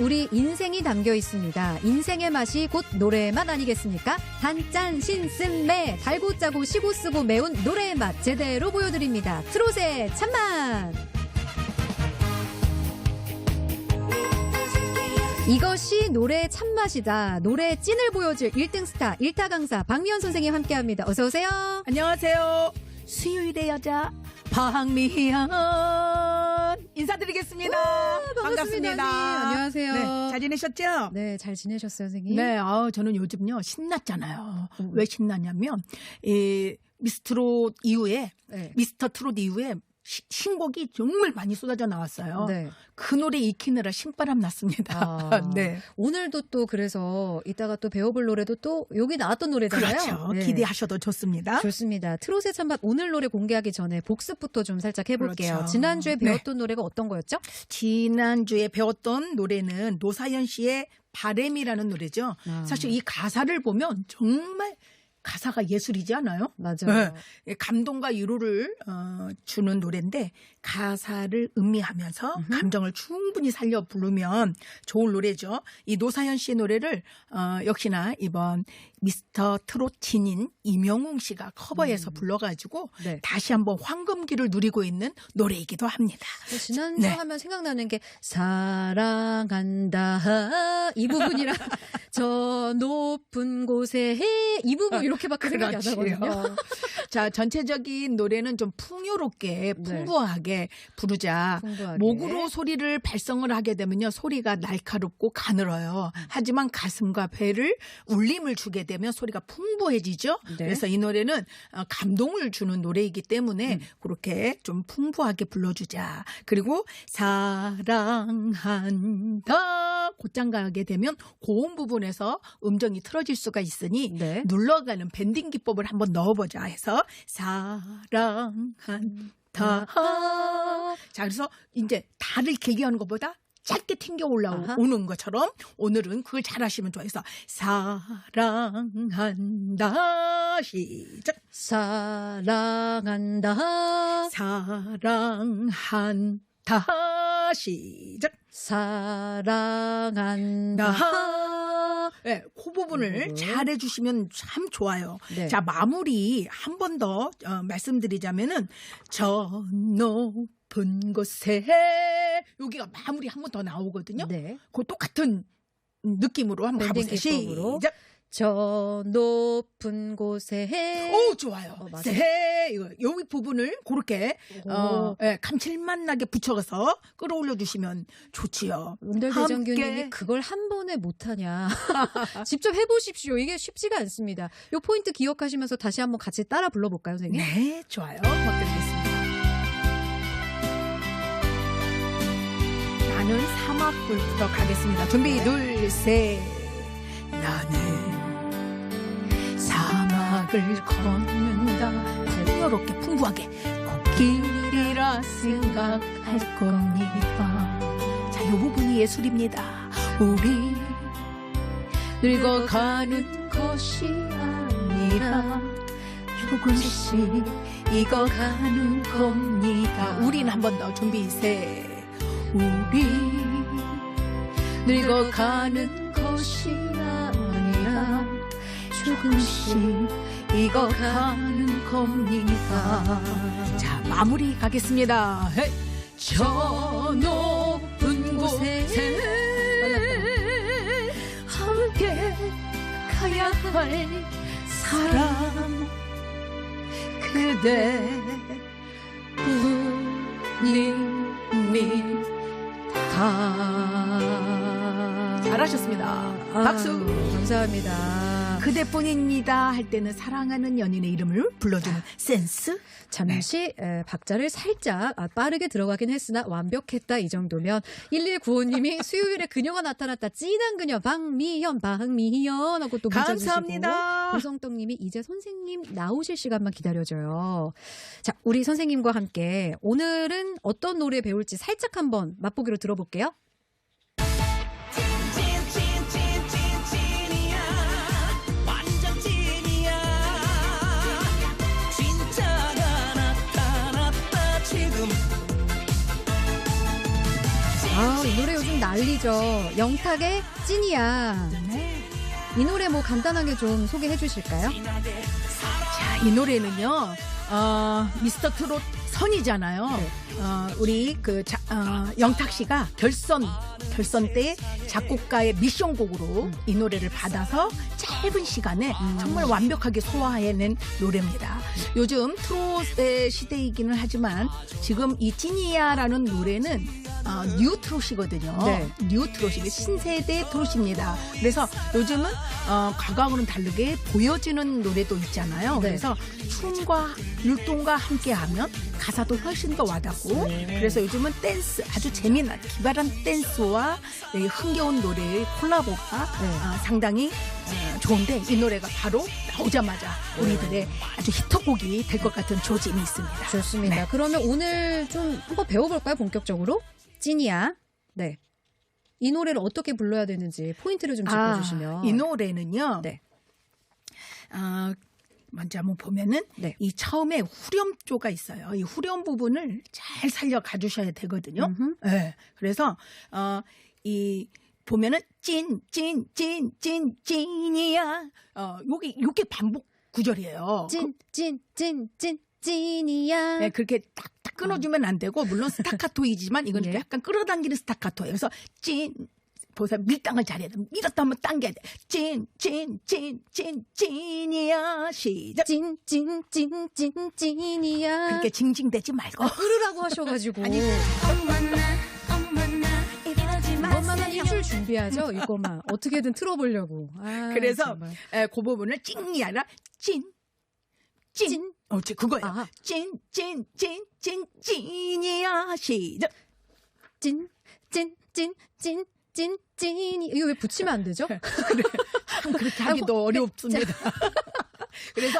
우리 인생이 담겨 있습니다. 인생의 맛이 곧 노래의 맛 아니겠습니까? 단짠, 신쓴 매, 달고 짜고 시고 쓰고 매운 노래의 맛 제대로 보여드립니다. 트롯의 참맛! 이것이 노래의 참맛이다. 노래의 찐을 보여줄 1등 스타, 1타 강사 박미연 선생님 함께합니다. 어서 오세요. 안녕하세요. 수요일의 여자 박미연 인사드리겠습니다. 반갑습니다. 언니. 안녕하세요. 네, 잘 지내셨죠? 네, 잘 지내셨어요, 선생님? 네, 아, 저는 요즘요 신났잖아요. 음. 왜 신나냐면 이 미스트롯 이후에 네. 미스터 트롯 이후에 시- 신곡이 정말 많이 쏟아져 나왔어요. 네. 그 노래 익히느라 신바람 났습니다. 아. 네. 오늘도 또 그래서 이따가 또 배워볼 노래도 또 여기 나왔던 노래잖아요. 그렇죠. 네. 기대하셔도 좋습니다. 좋습니다. 트롯의 찬맛 오늘 노래 공개하기 전에 복습부터 좀 살짝 해볼게요. 그렇죠. 지난주에 네. 배웠던 노래가 어떤 거였죠? 지난주에 배웠던 노래는 노사연 씨의 바램이라는 노래죠. 아. 사실 이 가사를 보면 정말 가사가 예술이지 않아요? 맞아요. 네. 감동과 위로를 어, 주는 노래인데 가사를 음미하면서 음흠. 감정을 충분히 살려 부르면 좋은 노래죠. 이 노사연 씨의 노래를 어, 역시나 이번 미스터 트롯 진인 임영웅 씨가 커버해서 음. 불러가지고 네. 다시 한번 황금기를 누리고 있는 노래이기도 합니다. 지난주 네. 하면 생각나는 게 사랑한다 이 부분이랑 저 높은 곳에 이 부분 이렇게밖에 생각이 안. 나거든요. 자, 전체적인 노래는 좀 풍요롭게, 네. 풍부하게 부르자. 풍부하게. 목으로 소리를 발성을 하게 되면요, 소리가 날카롭고 가늘어요. 하지만 가슴과 배를 울림을 주게 되면 소리가 풍부해지죠. 네. 그래서 이 노래는 어, 감동을 주는 노래이기 때문에 음. 그렇게 좀 풍부하게 불러주자. 그리고 사랑한다. 곧장 가게 되면 고음 부분에서 음정이 틀어질 수가 있으니 네. 눌러가는 밴딩 기법을 한번 넣어보자 해서 사랑한다. 자 그래서 이제 다를 계기하는 것보다 짧게 튕겨 아하. 올라오는 것처럼 오늘은 그걸 잘 하시면 좋아해서 사랑한다. 시작. 사랑한다. 사랑한다. 시작. 사랑한다. 나 네, 그 부분을 부분. 잘 해주시면 참 좋아요. 네. 자 마무리 한 번 더 어, 말씀드리자면은 저 높은 곳에 여기가 마무리 한 번 더 나오거든요. 네. 그 똑같은 느낌으로 한번 가보세요. 시작. 저 높은 곳에 오 좋아요. 어, 맞아요. 세 이거 여기 부분을 그렇게 오. 어, 예, 감칠맛 나게 붙여서 끌어올려 주시면 좋지요. 운달 함께. 대장교님이 그걸 한 번에 못하냐. 직접 해보십시오. 이게 쉽지가 않습니다. 요 포인트 기억하시면서 다시 한번 같이 따라 불러볼까요, 선생님? 네, 좋아요. 부탁드리겠습니다. 나는 사막불부터 가겠습니다. 준비, 둘, 셋. 나는 사막을 걷는다. 풍요롭게, 풍부하게. 코끼리라 생각할 겁니다. 자, 이 부분이 예술입니다. 우리 늙어가는 것이 아니라 조금씩 익어가는 겁니다. 우리는 한번 더 준비 셋. 우리 늙어가는 것이 아니라 조금씩 익어가는 겁니다. 자 마무리 가겠습니다. 헤이. 저 높은 곳에 함께 가야 할 사람 그대 뿐입니다. 잘하셨습니다. 박수. 아유, 감사합니다. 그대뿐입니다 할 때는 사랑하는 연인의 이름을 불러주는 센스. 잠시 에, 박자를 살짝 아, 빠르게 들어가긴 했으나 완벽했다 이 정도면 1195님이 수요일에 그녀가 나타났다 찐한 그녀 박미연 박미연 하고 또 문자 주시고 감사합니다. 고성떡님이 이제 선생님 나오실 시간만 기다려줘요. 자 우리 선생님과 함께 오늘은 어떤 노래 배울지 살짝 한번 맛보기로 들어볼게요. 난리죠. 영탁의 찐이야. 네. 이 노래 뭐 간단하게 좀 소개해 주실까요? 자, 이 노래는요, 어, 미스터 트롯 선이잖아요. 네. 어, 우리 그 자, 어, 영탁 씨가 결선 결선 때 작곡가의 미션곡으로 음. 이 노래를 받아서 짧은 시간에 정말 완벽하게 소화해낸 노래입니다. 요즘 트롯의 시대이기는 하지만 지금 이 찐이야라는 노래는 어, 뉴 트롯이거든요. 네. 뉴 트롯이 신세대 트롯입니다. 그래서 요즘은 어, 과거하고는 다르게 보여지는 노래도 있잖아요. 네. 그래서 춤과 율동과 함께하면 가사도 훨씬 더 와닿고 네. 그래서 요즘은 댄스 아주 재미난 기발한 댄스와 이 흥겨운 노래의 콜라보가 네. 어, 상당히 어, 좋은데 이 노래가 바로 나오자마자 우리들의 아주 히트곡이 될 것 같은 조짐이 있습니다. 좋습니다. 네. 그러면 오늘 좀 한번 배워볼까요? 본격적으로? 찐이야. 네. 이 노래를 어떻게 불러야 되는지 포인트를 좀 짚어주시면. 아, 이 노래는요. 네. 어, 먼저 한번 보면은 네. 이 처음에 후렴조가 있어요. 이 후렴 부분을 잘 살려 가주셔야 되거든요. 음흠. 네. 그래서 어, 이 보면은 찐, 찐, 찐, 찐, 찐이야. 어, 요게 요게 반복 구절이에요. 찐, 찐, 찐, 찐, 찐이야. 네, 그렇게 딱 딱 끊어주면 안 되고 물론 스타카토이지만 이건 예. 약간 끌어당기는 스타카토예요. 그래서 찐 보세요 밀당을 잘해야 돼. 밀었다 한번 당겨야 돼. 찐, 찐, 찐, 찐, 찐이야. 시작. 찐, 찐, 찐, 찐, 찐이야. 그렇게 징징대지 말고. 으르라고 하셔가지고. 아니, 이것만은 일주일 준비하죠, 이것만. 어떻게든 틀어보려고. 아, 그래서 정말. 에, 그 부분을 찡이 아니라 찐, 찐. 찐? 어, 찐, 그거예요. 아. 찐, 찐, 찐, 찐, 찐이야. 시작. 찐, 찐, 찐, 찐, 찐, 찐이. 이거 왜 붙이면 안 되죠? 그래. 참 그렇게 하기도 어렵습니다. 그래서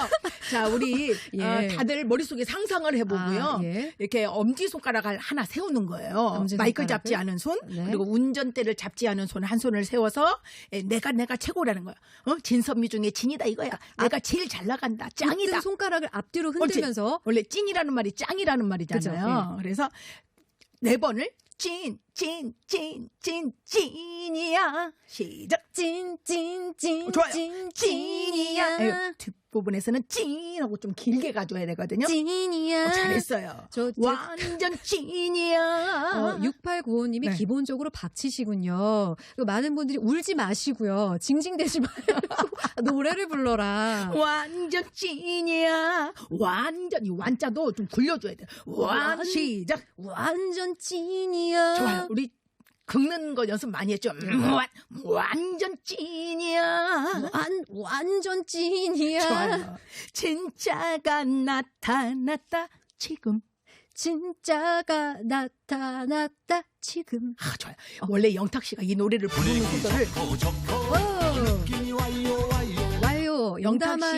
자 우리 예. 어, 다들 머릿속에 상상을 해보고요. 아, 예. 이렇게 엄지 손가락을 하나 세우는 거예요. 마이크? 잡지 않은 손 네. 그리고 운전대를 잡지 않은 손 한 손을 세워서 에, 내가 내가 최고라는 거야. 어? 진선미 중에 진이다 이거야. 내가 제일 잘 나간다. 짱이다. 뜬 손가락을 앞뒤로 흔들면서 원래 찐이라는 말이 짱이라는 말이잖아요. 그죠, 그래서 네 번을 찐, 찐, 찐, 찐, 찐이야. 시작. 찐, 찐, 찐, 어, 좋아요. 찐, 찐이야. 찐이야. 에, 뒷 부분에서는 찐 하고 좀 길게 가줘야 되거든요. 찐이야. 어, 잘했어요. 저, 저 완전 찐이야. 어, 6895님이 네. 기본적으로 박치시군요. 그 많은 분들이 울지 마시고요. 징징대지 말고 노래를 불러라. 완전 찐이야. 완전 이 완자도 좀 굴려줘야 돼. 완 완- 시작. 완전 찐이야. 좋아요. 우리 긁는 거 연습 많이 했죠. 음, 완, 완전 찐이야. 완, 완전 찐이야. 진짜가 나타났다. 지금. 진짜가 나타났다 지금. 아, 좋아요. 원래 영탁 씨가 이 노래를 부르는 거를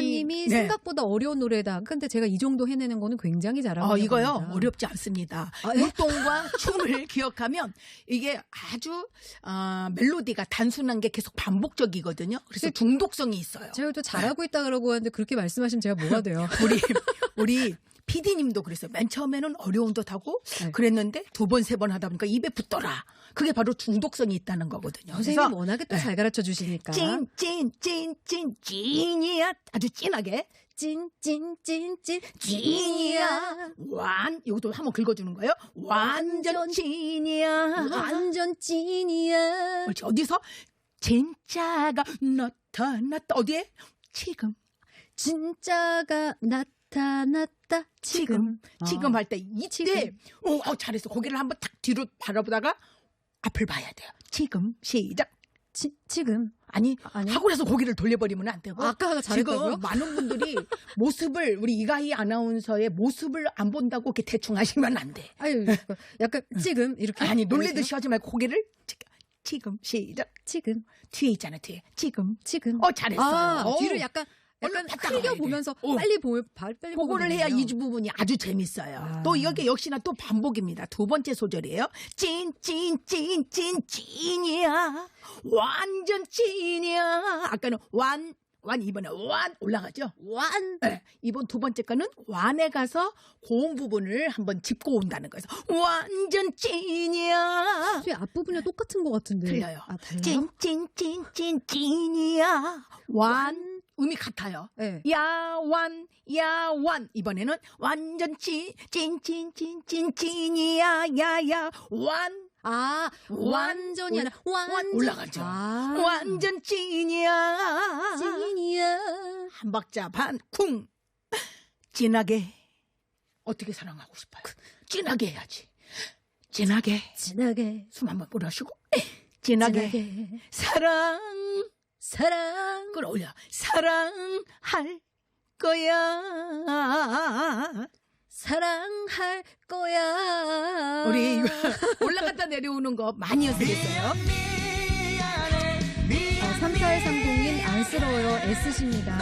씨- 네. 생각보다 어려운 노래다. 근데 제가 이 정도 해내는 거는 굉장히 잘하고 어, 이거요 생각합니다. 어렵지 않습니다. 아, 예? 율동과 춤을 기억하면 이게 아주 어, 멜로디가 단순한 게 계속 반복적이거든요. 그래서 그- 중독성이 있어요. 제가 또 잘하고 있다 그러고 하는데 그렇게 말씀하시면 제가 뭐가 돼요? 우리 우리 PD님도 그랬어요. 맨 처음에는 어려운 듯하고 네. 그랬는데 두 번 세 번 하다 보니까 입에 붙더라. 그게 바로 중독성이 있다는 거거든요. 선생님 워낙에 또 네. 잘 가르쳐 주시니까. 찐, 찐, 찐, 찐, 찐이야. 아주 진하게. 찐, 찐, 찐, 찐, 찐이야. 완, 이것도 한번 긁어주는 거예요. 완전 완전 찐이야. 완전 찐이야. 옳지. 어디서? 진짜가 나타났다. 어디에? 지금. 진짜가 나타 났다 지금. 지금. 지금 아. 할때 이때 지금. 오, 어, 잘했어. 고개를 한번 탁 뒤로 바라보다가 앞을 봐야 돼요. 지금 시작. 지, 지금. 아니, 아니. 하고 나서 고개를 돌려버리면 안 되고. 아까 잘했다고요? 지금 많은 분들이 모습을 우리 이가희 아나운서의 모습을 안 본다고 이렇게 대충 하시면 안 돼. 아유, 약간 지금 이렇게. 아니? 놀래듯이 하지 말고 고개를 지- 지금 시작. 지금, 뒤에 있잖아 뒤에. 지금. 지금. 어 잘했어요. 아. 뒤를 약간 약간 돼. 보면서 어. 빨리 보여 빨리 그거를 해야. 이 부분이 아주 재밌어요. 아. 또 이게 역시나 또 반복입니다. 두 번째 소절이에요. 찐, 찐, 찐, 찐, 찐이야. 완전 찐이야. 아까는 완, 완 이번에 완 올라가죠. 완. 네, 이번 두 번째 거는 완에 가서 고음 부분을 한번 짚고 온다는 거예요. 완전 찐이야. 제 앞부분이 똑같은 것 같은데. 틀려요. 아? 찐찐찐찐 찐이야. 완 음이 같아요. 네. 야완 야완 이번에는 완전 찐찐찐찐찐 찐이야 야야 완 아, 완전이 아니라 완전. 올라가죠. 아, 완전 찐이야. 찐이야. 한 박자 반쿵 진하게 어떻게 사랑하고 싶어요? 진하게 해야지. 진하게 진하게. 숨 한번 몰아쉬고 진하게, 진하게. 사랑 사랑. 끌어올려 사랑할 거야. 사랑할 거야. 우리 올라갔다 내려오는 거 많이 연습했어요. 아, 3430님 안쓰러워요 애쓰십니다.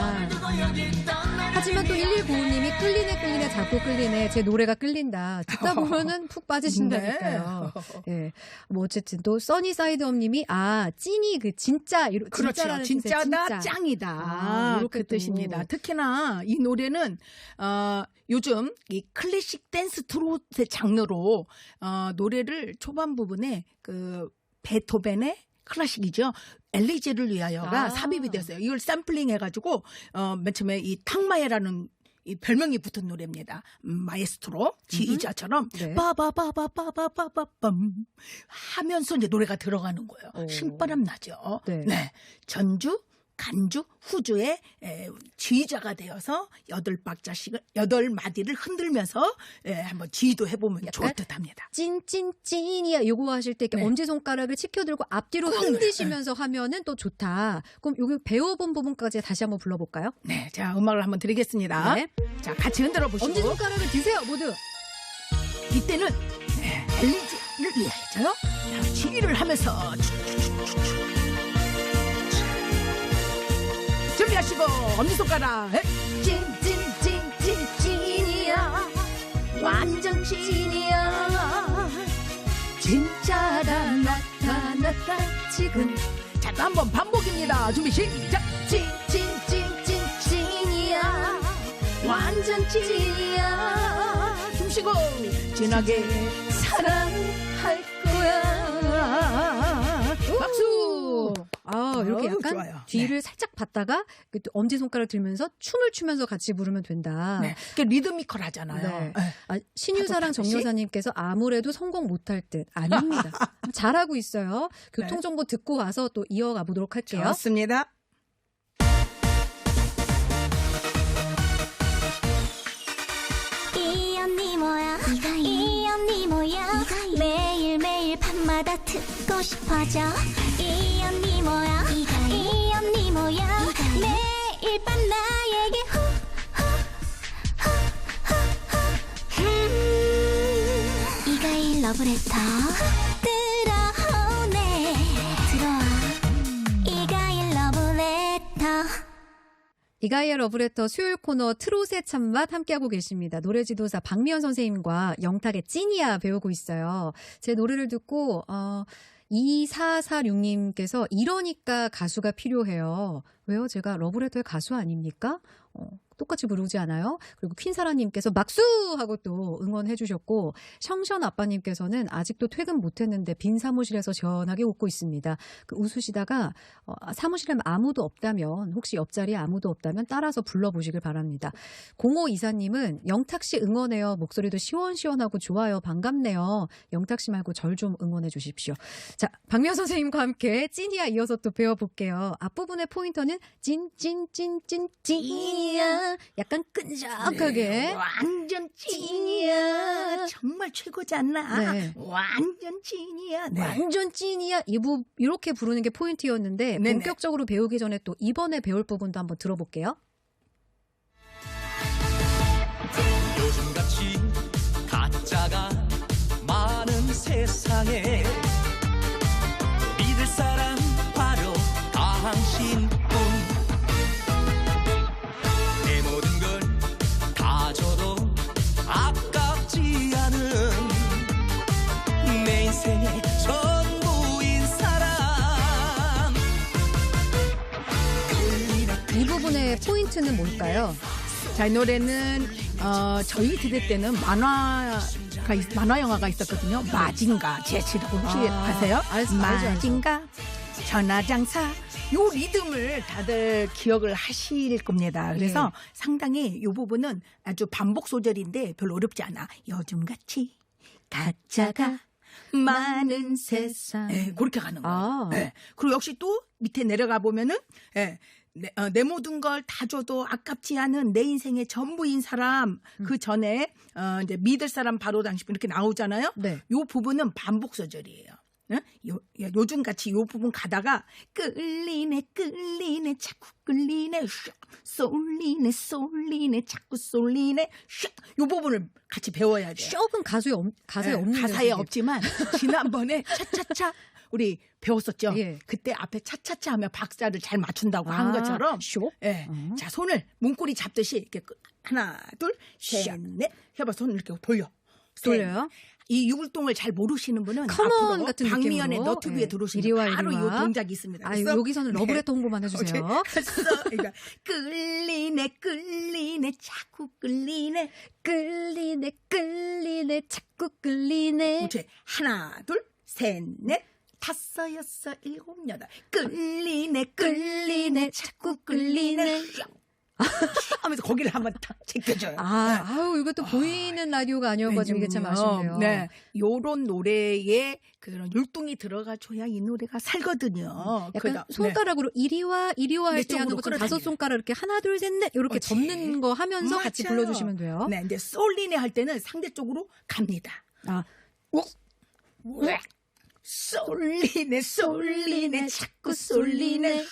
하지만 또 1195님이 끌리네 끌리네 자꾸 끌리네 제 노래가 끌린다. 듣다 보면은 푹 빠지신다니까요. 예. 뭐 어쨌든 또 써니사이드업님이 아 찐이 그 진짜 이러, 그렇죠. 진짜라는 진짜다 진짜. 짱이다. 아, 이렇게 그 또. 뜻입니다. 특히나 이 노래는 어, 요즘 이 클래식 댄스 트로트의 장르로 어, 노래를 초반 부분에 그 베토벤의 클래식이죠. 엘리제를 위하여가 아. 삽입이 됐어요. 이걸 샘플링 해가지고 어, 맨 처음에 이 탕마에라는 이 별명이 붙은 노래입니다. 음, 마에스트로 지휘자처럼 네. 빠바바바바바바밤 하면서 이제 노래가 들어가는 거예요. 오. 신바람 나죠. 네. 네. 전주, 간주, 후주의 에, 지휘자가 되어서 여덟 박자씩을 여덟 마디를 흔들면서 에, 한번 지휘도 해보면 좋을 듯합니다. 찐찐찐이야 요거 하실 때 이렇게 네. 엄지 손가락을 치켜들고 앞뒤로 흔드시면서 하면은 또 좋다. 그럼 여기 배워본 부분까지 다시 한번 불러볼까요? 네, 자 음악을 한번 드리겠습니다. 네. 자 같이 흔들어 보시고 엄지 손가락을 드세요 모두. 이때는 네, 엘리지를 위하여요. 자, 지휘를 하면서 축축축축축. 준비하시고 엄지손가락 에, 찐찐찐찐 찐이야 완전 찐이야 진짜라 나타났다 지금 자, 또 한번 반복입니다. 준비 시작. 찐찐찐찐 찐이야. 완전 찐이야. 숨 쉬고 진하게 사랑할 거야. 박수. 아, 이렇게 약간 좋아요. 뒤를 살짝 봤다가 그또 엄지 손가락 들면서 춤을 추면서 같이 부르면 된다. 네, 그 리드미컬 하잖아요. 네. 네. 아, 신유사랑? 정여사님께서 아무래도 성공 못할 듯 아닙니다. 잘하고 있어요. 교통 정보 듣고 와서 또 이어가 보도록 할게요. 좋습니다. 이 언니 뭐야 이 언니 뭐야 매일 매일 밤마다 듣고 싶어져 이 언니 뭐야? 이 언니 뭐야? 매일 밤 나에게 후후후후 음, 이가일 러브레터. 들어오네. 들어와. 이가일 러브레터. 이가이의 러브레터 수요일 코너 트롯의 참맛 함께하고 계십니다. 노래 지도사 박미연 선생님과 영탁의 찐이야 배우고 있어요. 제 노래를 듣고 어 2446님께서 이러니까 가수가 필요해요. 왜요? 제가 러브레터의 가수 아닙니까? 어, 똑같이 부르지 않아요? 그리고 퀸사라님께서 막수! 하고 또 응원해 주셨고, 션션 아빠님께서는 아직도 퇴근 못했는데 빈 사무실에서 시원하게 웃고 있습니다. 그 웃으시다가, 어, 사무실에 아무도 없다면, 혹시 옆자리에 아무도 없다면 따라서 불러보시길 바랍니다. 05 이사님은 영탁 씨 응원해요. 목소리도 시원시원하고 좋아요. 반갑네요. 영탁 씨 말고 절 좀 응원해 주십시오. 자, 박명 선생님과 함께 찐이야 이어서 또 배워볼게요. 앞부분의 포인터는 찐, 찐, 찐, 찐, 찐이야. 약간 끈적하게. 네, 완전 찐이야. 정말 최고지 않나? 네. 완전 찐이야. 네. 완전 찐이야. 이 부, 이렇게 부르는 게 포인트였는데, 네네. 본격적으로 배우기 전에 또 이번에 배울 부분도 한번 들어볼게요. 요즘같이 가짜가 많은 세상에 노래의 포인트는 뭘까요? 자, 이 노래는 어, 저희 세대 때는 만화가 있- 만화 영화가 있었거든요. 마징가 제시라고 혹시 아, 아세요? 알죠. 마징가 전화장사 요 리듬을 다들 기억을 하실 겁니다. 그래서 예. 상당히 요 부분은 아주 반복 소절인데 별로 어렵지 않아. 요즘같이 가짜가 많은 세상. 예, 그렇게 가는 거예요. 아. 예. 그리고 역시 또 밑에 내려가 보면은 예. 내, 어, 내 모든 걸 다 줘도 아깝지 않은 내 인생의 전부인 사람 음. 그 전에 어, 이제 믿을 사람 바로 당신 이렇게 나오잖아요. 네. 요 부분은 반복 소절이에요. 응? 요, 야, 요즘 같이 요 부분 가다가 끌리네 끌리네 자꾸 끌리네 슉 쏠리네 쏠리네 자꾸 쏠리네 슉요 부분을 같이 배워야 돼요. 쇼은 가수에 없, 가사에 예, 없는 가사에. 없지만 지난번에 차차차 우리 배웠었죠. 예. 그때 앞에 차차차 하면 박자를 잘 맞춘다고 한 아, 것처럼 쇼? 예. 어. 자 손을 문고리 잡듯이 이렇게 끄- 하나 둘 셋 넷 해봐 손을 이렇게 돌려 돌려요? 이 유굴동을 잘 모르시는 분은 컴온 같은 박미연의. 너튜브에 예. 들어오시면 바로 이. 동작이 있습니다. 아, 그래서 여기서는 네. 러브레터 홍보만 해주세요. 그러니까 끌리네 끌리네 자꾸 끌리네 끌리네, 끌리네, 자꾸 끌리네. 하나, 둘, 셋, 넷, 다섯, 여섯, 일곱, 여덟. 끌리네, 끌리네, 자꾸 끌리네. 슉 하면서 거기를 한번 탁 제껴줘요. 아, 아유, 이것도 보이는 라디오가 아니어가지고 이게 참 아쉽네요. 네. 요런 노래에 그런 율동이 들어가줘야 이 노래가 살거든요. 약간 그다- 네. 손가락으로 이리와 이리와 할내때 하는 것처럼. 다섯 손가락 이렇게 하나 둘 셋 넷 이렇게 그렇지. 접는 거 하면서 같이 맞아요. 불러주시면 돼요. 네, 근데 솔리네 할 때는 상대 쪽으로 갑니다. 아, 왜? 솔리네, 솔리네, 자꾸 솔리네.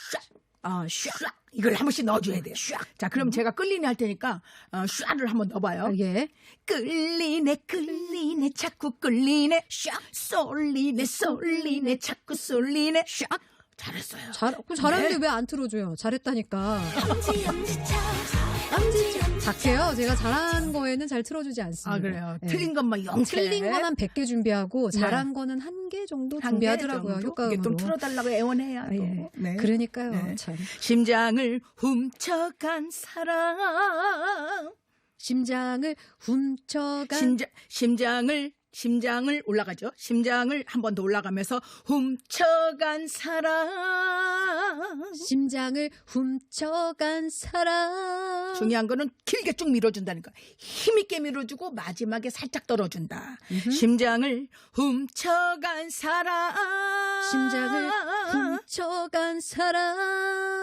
아, 샥 이걸 한 번씩 넣어줘야 돼요. 샥. 자, 그럼 제가 끌리네 할 테니까 어, 샥을 한번 넣어봐요. 아, 예. 끌리네, 끌리네, 자꾸 끌리네. 샥. 쏠리네, 쏠리네, 자꾸 쏠리네. 샥. 잘했어요. 잘, 그럼 잘하는데 네. 왜안 틀어줘요? 잘했다니까. 작게요. 제가 잘하는 거에는 잘 틀어주지 않습니다. 아, 그래요. 네. 틀린 것만 영채 틀린 건 한 100개 준비하고 네. 잘한 거는 한 개 정도 한개 준비하더라고요. 정도? 효과음으로. 이게 좀 틀어달라고 애원해야 아, 또. 예. 네. 그러니까요. 네. 참. 심장을 훔쳐간 사랑. 심장을 훔쳐간 심장, 심장을 심장을 올라가죠. 심장을 한 번 더 올라가면서 훔쳐간 사랑. 심장을 훔쳐간 사람. 중요한 거는 길게 쭉 밀어준다니까. 힘있게 밀어주고 마지막에 살짝 떨어준다. 음흠. 심장을 훔쳐간 사랑. 심장을 훔쳐간 사람.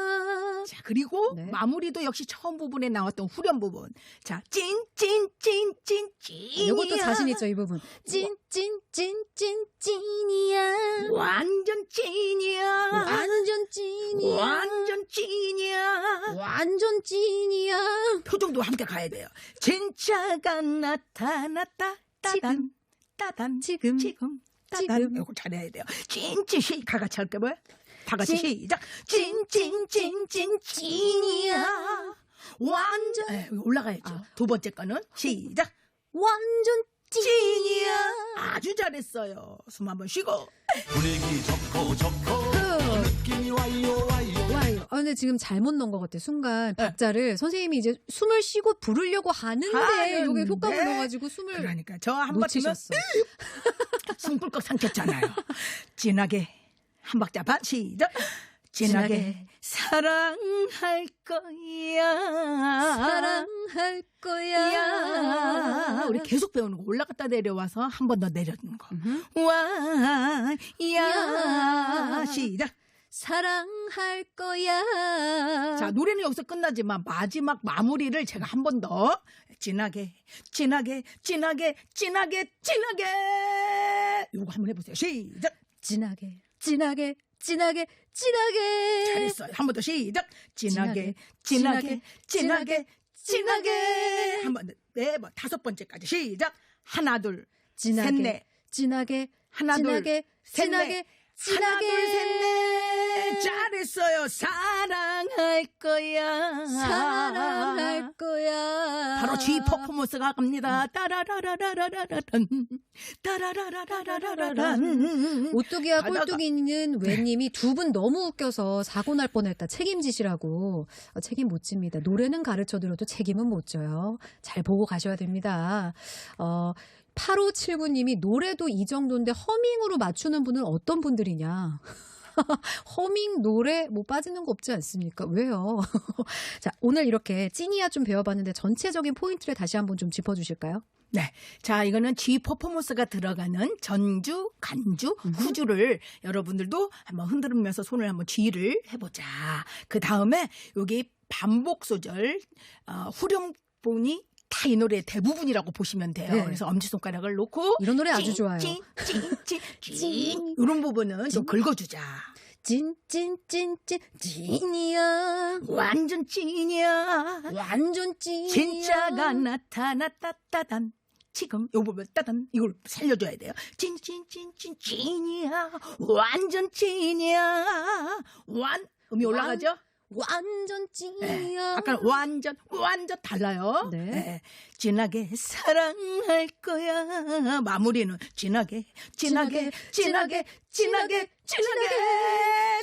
자, 그리고 네. 마무리도 역시 처음 부분에 나왔던 후렴 부분. 자, 찐, 찐, 찐, 찐, 찐. 이것도 자신 있죠, 이 부분. 찐, 찐, 찐, 찐, 찐이야. 완전 찐이야. 완전 찐이야. 완전 찐이야. 완전 찐이야. 표정도 함께 가야 돼요. 진짜가 나타났다. 따단, 따단, 지금, 지금, 따단. 지금. 이거 잘해야 돼요. 시, 다 같이 할게 뭐야? 다 같이 찐. 시작. 찐찐찐찐 찐이야. 완전 에, 여기 올라가야죠. 아. 두 번째 거는 시작. 완전 찐이야. 아주 잘했어요. 숨 한번 쉬고. 분위기 좋고 좋고 그, 느낌이 와요 와요 와요. 아, 근데 지금 잘못 넣은 것 같아요. 순간 박자를 선생님이 이제 숨을 쉬고 부르려고 하는데 하는데. 요게 효과음 넣어가지고 숨을 그러니까 저 한 번 치면 놓치셨어. 숨 꿀꺽 삼켰잖아요. 진하게 한 박자 반 시작. 진하게 진하게. 사랑할 거야. 사랑할 거야. 야. 우리 계속 배우는 거 올라갔다 내려와서 한 번 더 내려는 거. 음흠. 와, 야. 야. 시작. 사랑할 거야. 자, 노래는 여기서 끝나지만 마지막 마무리를 제가 한 번 더 진하게, 진하게, 진하게, 진하게, 진하게. 요거 한번 해보세요. 시작. 진하게, 진하게, 진하게, 진하게. 잘했어요. 한 번 더 시작. 진하게, 진하게, 진하게, 진하게, 진하게. 진하게. 한 번, 네 번, 다섯 번째까지 시작. 하나, 둘, 진하게, 셋, 넷. 진하게, 하나, 진하게, 둘, 셋, 진하게, 넷. 하나 둘셋넷 잘했어요 사랑할 거야 사랑할 거야. 바로 G 퍼포먼스가 갑니다 따라라라라라라란 따라라라라라라란 오뚜기와 꼴뚜기는 외님이 두 분 너무 웃겨서 사고 날 뻔했다. 책임지시라고. 어, 책임 못 집니다. 노래는 가르쳐 드려도 책임은 못 져요. 잘 보고 가셔야 됩니다. 어, 8579님이 노래도 이 정도인데 허밍으로 맞추는 분은 어떤 분들이냐? 허밍 노래 뭐 빠지는 거 없지 않습니까? 왜요? 자, 오늘 이렇게 찐이야 좀 배워봤는데 전체적인 포인트를 다시 한번 좀 짚어주실까요? 자, 이거는 G 퍼포먼스가 들어가는 전주, 간주, 후주를 여러분들도 한번 흔들면서 손을 한번 G를 해보자. 그 다음에 여기 반복 소절, 어, 후렴 본이 다 이 노래의 대부분이라고 보시면 돼요. 네. 그래서 엄지손가락을 놓고 이런 노래 아주 좋아요. 찐, 찐, 찐, 찐, 찐. 이런 부분은 좀 긁어주자. 찐찐찐찐 찐이야. 완전 찐이야. 완전 찐. 진짜가 나타났다 따단 지금 요 부분 따단 이걸 살려줘야 돼요 찐찐찐찐 찐이야 완전 찐이야 완 음이 올라가죠 완전 찐이야. 네, 아까 완전 완전 달라요 네. 진하게 사랑할 거야 마무리는 진하게 진하게 진하게 진하게 진하게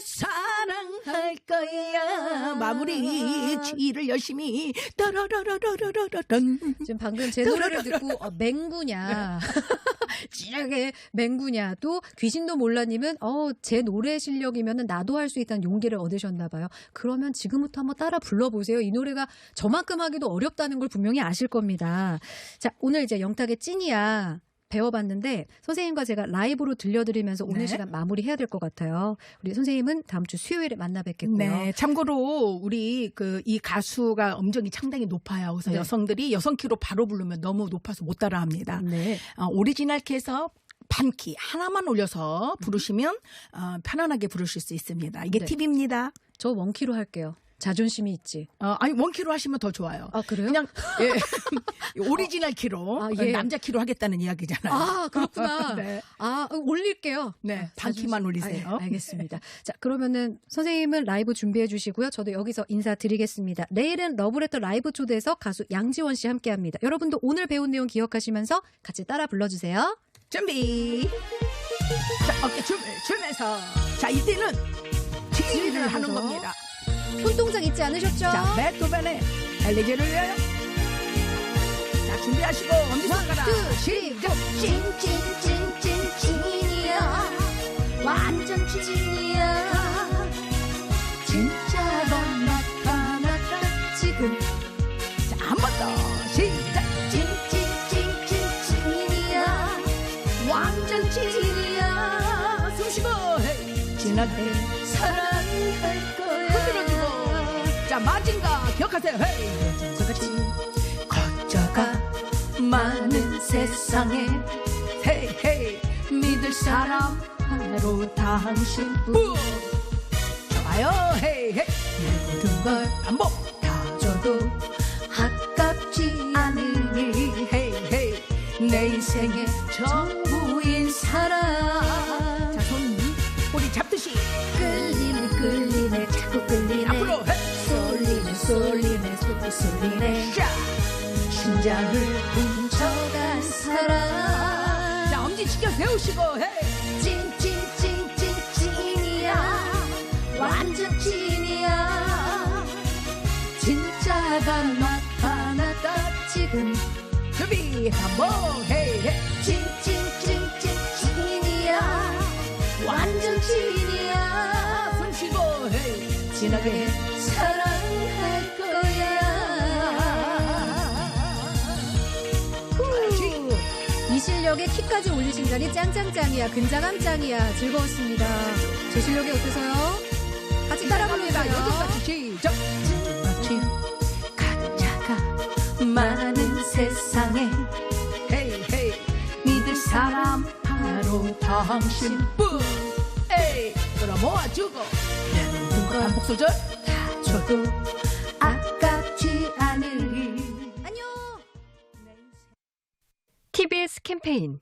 사랑할 거야 마무리 G를 열심히 따라라라라라라란 지금 방금 제 노래를 듣고 어, 맹구냐. 진하게 맹구냐. 또 귀신도 몰라님은 어, 제 노래 실력이면 나도 할 수 있다는 용기를 얻으셨나 봐요. 그러면 지금부터 한번 따라 불러보세요. 이 노래가 저만큼 하기도 어렵다는 걸 분명히 아실 겁니다. 자, 오늘 이제 영탁의 찐이야. 배워봤는데 선생님과 제가 라이브로 들려드리면서 오늘 네. 시간 마무리해야 될 것 같아요. 우리 선생님은 다음 주 수요일에 만나 뵙겠고요. 네, 참고로 우리 그 이 가수가 음정이 상당히 높아요. 그래서 네. 여성들이 여성 키로 바로 부르면 너무 높아서 못 따라합니다. 네. 어, 오리지널 키에서 반키 하나만 올려서 부르시면 어, 편안하게 부르실 수 있습니다. 이게 네. 팁입니다. 저 원키로 할게요. 자존심이 있지. 어, 아니 원키로 하시면 더 좋아요. 아, 그래요? 그냥 예, 오리지널 키로 아, 어, 예. 남자 키로 하겠다는 이야기잖아요. 아, 그렇구나. 네. 아, 어, 올릴게요. 네, 아, 반키만. 올리세요. 아, 예, 알겠습니다. 자, 그러면은 선생님은 라이브 준비해 주시고요. 저도 여기서 인사드리겠습니다. 내일은 러브레터 라이브 초대에서 가수 양지원 씨 함께 합니다. 여러분도 오늘 배운 내용 기억하시면서 같이 따라 불러주세요. 준비. 자, 어깨 줄, 줄면서. 자, 이때는 G를 하는. 겁니다. 손동작 잊지 않으셨죠? 자, 베토벤의 엘리제를 위하여. 자, 준비하시고, 엄지 손가락. 투, 시작. 찐찐찐찐 찐이야. 완전 찐이야. 진짜가 나타났다 지금. 자, 한 번 더. 시작. 찐찐찐찐 찐이야. 완전 찐이야. 숨 쉬고. 진하게 사랑할 거 야. 흔들어주고. 자, 마징가 기억하세요. 헤이. 저같이 걷자가 많은 세상에 헤이, 헤이. 믿을 사람 바로 당신뿐. 좋아요. 헤이, 헤이. 모든 걸 반복. 다 줘도 아깝지 않으니 헤이, 헤이. 내 인생의 전 자, 심장을 훔쳐간 사람. 자, 엄지 치켜 세우시고, 헤이. 찐찐찐찐 찐이야. 완전 찐이야. 진짜가 나타났다 지금. 준비, 반복, 헤이, 헤이. 찐찐찐찐 찐이야. 완전 찐이야. 숨 쉬고, 헤이. 진하게 사랑할 거 실력에 키까지 올리신다니 짱짱짱이야 근자감 짱이야 즐거웠습니다 제 실력이 어때서요? 같이 따라 요즘같이 시작. 같이 각자가 많은 세상에 헤이, 헤이. 믿을 사람 바로 당신뿐. 에이, 끌어 모아주고. 누가 반복 소절. 다 줘도 TBS 캠페인